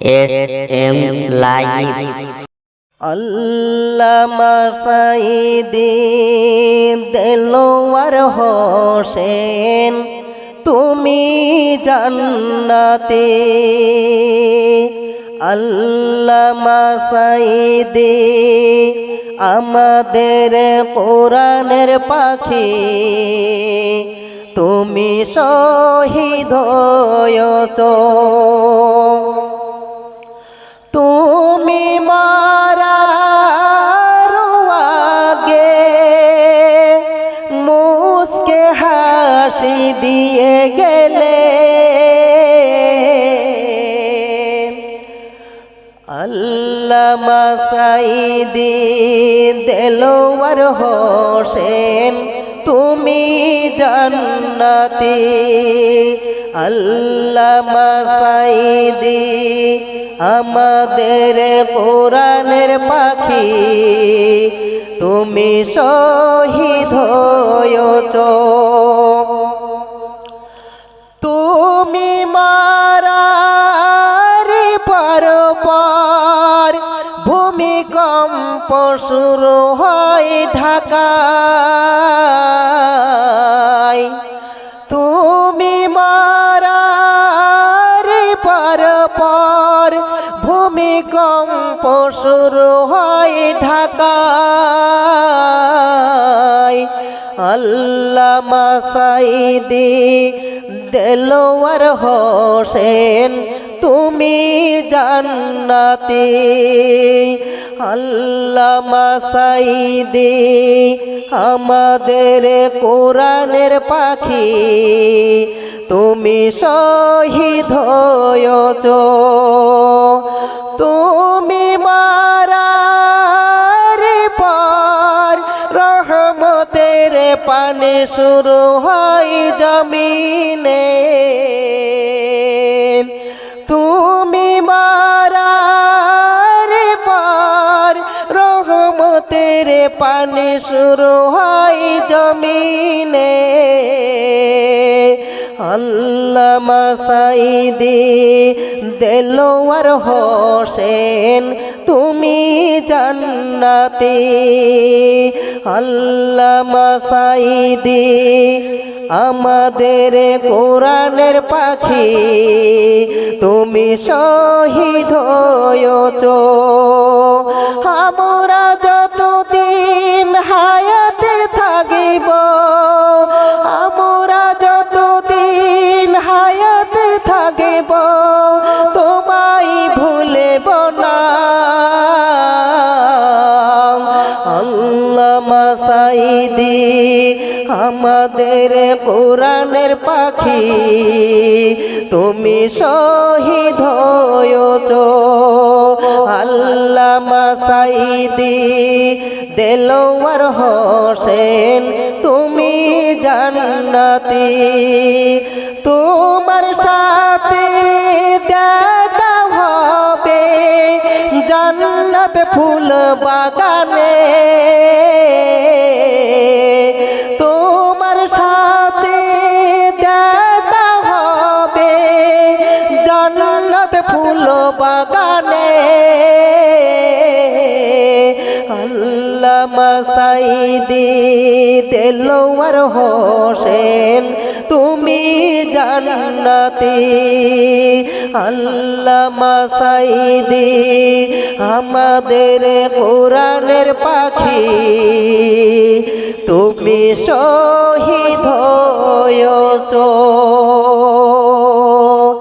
S M live. আল্লামা সাইদি দেলোয়ার হোসেন, তুমি জান্নাতে। আল্লামা সাইদি আমাদের কোরআনের পাখি। তুমি শহীদ তুমি মারার আগে মুসকে হাসি দিয়ে গেলে। আল্লামা সাইদি দেলোয়ার হোসেন, তুমি জান্নাতি। আল্লামা সাইদি আমাদের কোরআনের পাখি তুমি শহীদ হয়েছ। তুমি মারার পর পর ভূমিকম্প শুরু হয় ঢাকায়। ভূমিকম্প শুরু হয় ঢাকায়। আল্লামা সাইদি দেলোয়ার হোসেন, তুমি জান্নাতি। আল্লামা সাইদি আমাদের কোরআনের পাখি, তুমি শহীদ হয়েছ। রহমতের পানি শুরু হয় জমিনে। তুমি মারার পর রহমতের পানি শুরু হয় জমিনে। আল্লামা সাইদি দেলোয়ার হোসেন, তুমি জান্নাতি। আল্লামা সাইদি আমাদের কোরআনের পাখি, তুমি শহীদ হয়েছ। আমরা যতদিন আমাদের কোরআনের পাখি। তুমি শহীদ হয়েছ। আল্লামা সাইদি দেলোয়ার হোসেন, তুমি জান্নাতি। তোমার সাথে দেখা হবে। জান্নাত ফুল বাগানে ফুল বাগানে। আল্লামা সাইদি দেলোয়ার হোসেন, তুমি জান্নাতি। আল্লামা সাইদি আমাদের কোরআনের পাখি। তুমি শহীদ হয়েছ।